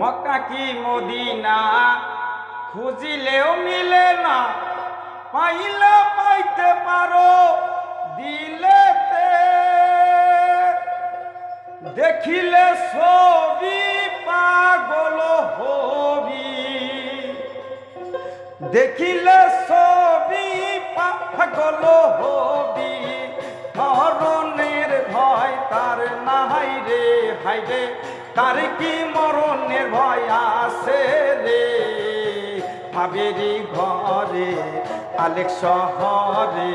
মক্কা কি মদিনা? খুঁজিলেও মিলে না। পাইলে পাইতে পারো, দিলেতে। দেখিলে ছবি পাগল হবি। দেখিলে ছবি পাগল হবি। মরণের ভয় তার নাই রে হাই রে। তার কি মরণের ভয় আছে রে? ভাবেরি ঘরে, আলেক শহরে,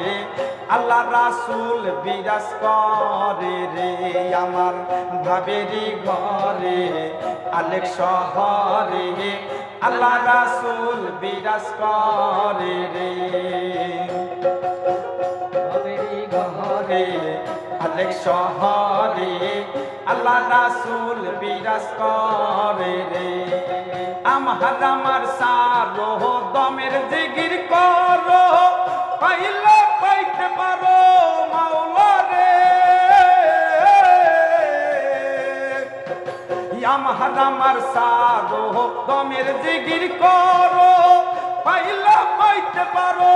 আল্লাহ রাসুল বিরাজ করে রে। আমার ভাবেরি ঘরে, আলেক শহরে, আল্লাহ রাসুল বিরাজ করে রে। ভাবেরি ঘরে, আলেক শহরে আল্লাহ রাসুল বিরাজ করে রে। আমার আমার সারো দমের জিগির করো পাইলে পাইতে পারো মাওলা রে। আমার আমার সারো দমের জিগির করো পাইলে পাইতে পারো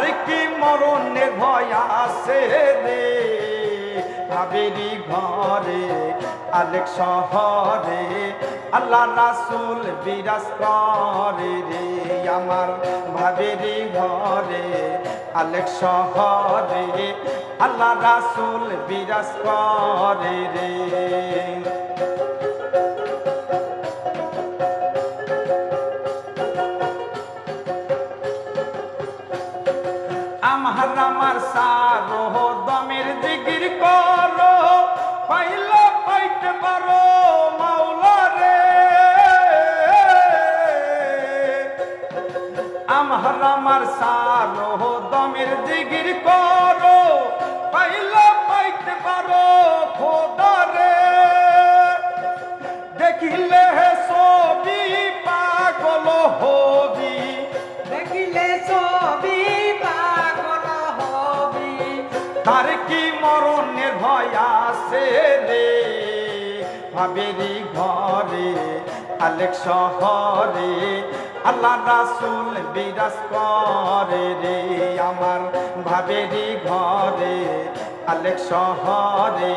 তার কি মরণের ভয় আছে রে। ভাবেরি ঘরে আলেক শহরে, আল্লাহ রাসুল বিরাজ করে রে। আমার ভাবেরি ঘরে আলেক শহরে, আল্লাহ রাসুল বিরাজ করে রে। আমার আমার সারো দমের জিগির করো। পাইলে পাইতে পারো মাওলা রে। আমার আমার সারো দমের জিগির করো। পাইলে পাইতে পারো খোদা রে। দেখিলে ছবি পাগল হবি। দেখিলে ছবি তার কি মরণের ভয় আছে রে? ভাবেরি ঘরে আলেক শহরে, আল্লাহ রাসুল বিরাজ করে রে। আমার ভাবেরি ঘরে আলেক শহরে,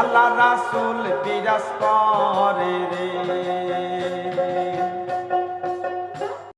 আল্লাহ রাসুল বিরাজ করে রে।